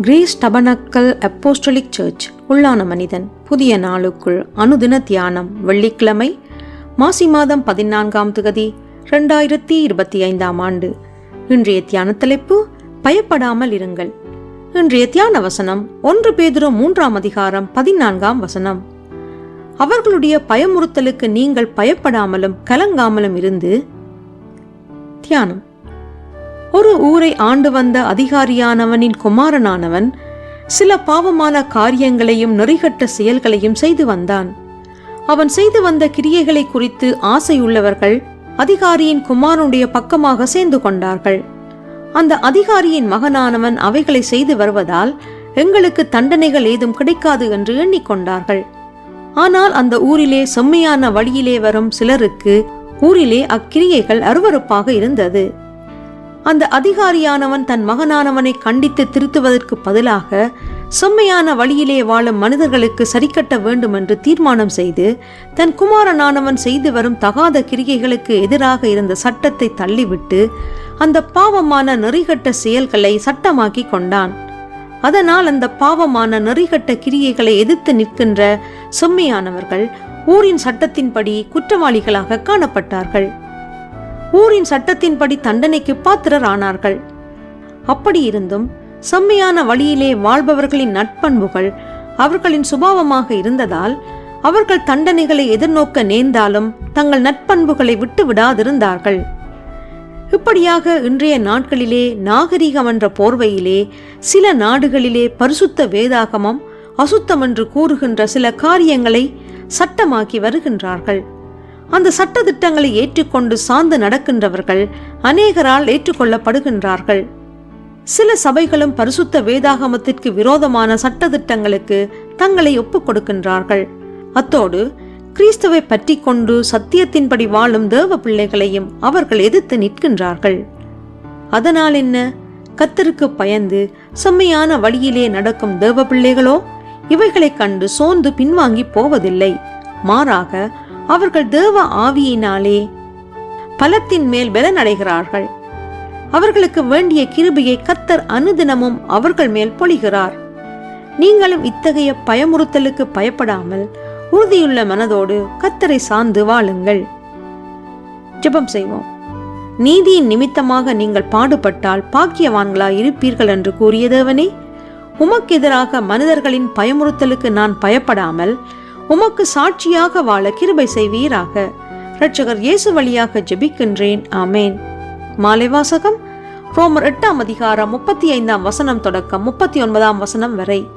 Greece tabernacle apostolic search உள்ளான மனிதன். புதிய நாளுக்குள் அனுதின தியானம் வெள்ளிக்கிழமை மாசி மாதம் பதினான்காம் திகதி ரெண்டாயிரத்தி இருபத்தி ஐந்தாம் ஆண்டு. இன்றைய தியான தலைப்பு பயப்படாமல் இருங்கள். இன்றைய தியான வசனம் ஒன்று பேதிரோ மூன்றாம் அதிகாரம் பதினான்காம் வசனம். அவர்களுடைய பயமுறுத்தலுக்கு நீங்கள் பயப்படாமலும் கலங்காமலும் இருந்து தியானம். ஒரு ஊரை ஆண்டு வந்த அதிகாரியானவனின் குமாரனானவன் சில பாவமான காரியங்களையும் நெறிகட்ட செயல்களையும் செய்து வந்தான். அவன் செய்து வந்த கிரியைகளை குறித்து ஆசையுள்ளவர்கள் அதிகாரியின் குமாரனுடைய பக்கமாக சேர்ந்து கொண்டார்கள். அந்த அதிகாரியின் மகனானவன் அவைகளை செய்து வருவதால் எங்களுக்கு தண்டனைகள் ஏதும் கிடைக்காது என்று எண்ணிக்கொண்டார்கள். ஆனால் அந்த ஊரிலே செம்மையான வழியிலே வரும் சிலருக்கு ஊரிலே அக்கிரியைகள் அருவருப்பாக இருந்தது. அந்த அதிகாரியானவன் தன் மகனானவனை கண்டித்து திருத்துவதற்கு பதிலாக செம்மையான வழியிலே வாழும் மனிதர்களுக்கு சரிக்கட்ட வேண்டும் என்று தீர்மானம் செய்து தன் குமாரனானவன் செய்து வரும் தகாத கிரிகைகளுக்கு எதிராக இருந்த சட்டத்தை தள்ளிவிட்டு அந்த பாவமான நெறிகட்ட செயல்களை சட்டமாக்கி கொண்டான். அதனால் அந்த பாவமான நெறிகட்ட கிரியைகளை எதிர்த்து நிற்கின்ற செம்மையானவர்கள் ஊரின் சட்டத்தின்படி குற்றவாளிகளாக காணப்பட்டார்கள். ஊரின் சட்டத்தின்படி தண்டனைக்கு பாத்திரர் ஆனார்கள் அப்படி இருந்தும் செம்மையான வழியிலே வாழ்பவர்களின் நட்பண்புகள் அவர்களின் சுபாவமாக இருந்ததால் அவர்கள் தண்டனைகளை எதிர்நோக்க நேர்ந்தாலும் தங்கள் நட்பண்புகளை விட்டு விடாதிருந்தார்கள் இப்படியாக இன்றைய நாட்களிலே நாகரிகம் என்ற போர்வையிலே சில நாடுகளிலே பரிசுத்த வேதாகமம் அசுத்தம் என்று கூறுகின்ற சில காரியங்களை சட்டமாக்கி வருகின்றார்கள். அந்த சட்ட திட்டங்களை ஏற்றுக்கொண்டு சார்ந்து நடக்கின்றவர்கள் அநேகரால் ஏற்றுக்கொள்ளப்படுகின்றார்கள். சில சபைகளும் பரிசுத்த வேதாகமத்திற்கு விரோதமான சட்ட திட்டங்களுக்கு தங்களை ஒப்புக் கொடுக்கின்றார்கள் அத்தோடு கிறிஸ்துவை பற்றி கொண்டு சத்தியத்தின்படி வாழும் தேவ பிள்ளைகளையும் அவர்கள் எதிர்த்து நிற்கின்றார்கள். அதனால் என்ன? கத்தருக்கு பயந்து செம்மையான வழியிலே நடக்கும் தேவ பிள்ளைகளோ? இவைகளைக் கண்டு சோர்ந்து பின்வாங்கி போவதில்லை. மாறாக அவர்கள் தேவ ஆவியினாலே பலத்தின் மேல் பலனடைகிறார்கள். அவர்களுக்கு வேண்டிய கிருபையை கத்தர் அனுதினமும் அவர்கள் மேல் பொழிகிறார். நீங்களும் இத்தகைய பயமுறுத்தலுக்கு பயப்படாமல் உறுதியுள்ள மனதோடு கத்தரை சார்ந்து வாழுங்கள். ஜெபம் செய்வோம். நீதியின் நிமித்தமாக நீங்கள் பாடுபட்டால் பாக்கியவான்களாய் இருப்பீர்கள் என்று கூறிய தேவனே உமக்கு எதிராக மனிதர்களின் பயமுறுத்தலுக்கு நான் பயப்படாமல் உமக்கு சாட்சியாக வாழ கிருபை செய்வீராக. ரட்சகர் இயேசு வழியாக ஜெபிக்கின்றேன். ஆமேன். மாலை வாசகம் ரோமர் எட்டாம் அதிகாரம் முப்பத்தி ஐந்தாம் வசனம் தொடக்கம் முப்பத்தி ஒன்பதாம் வசனம் வரை.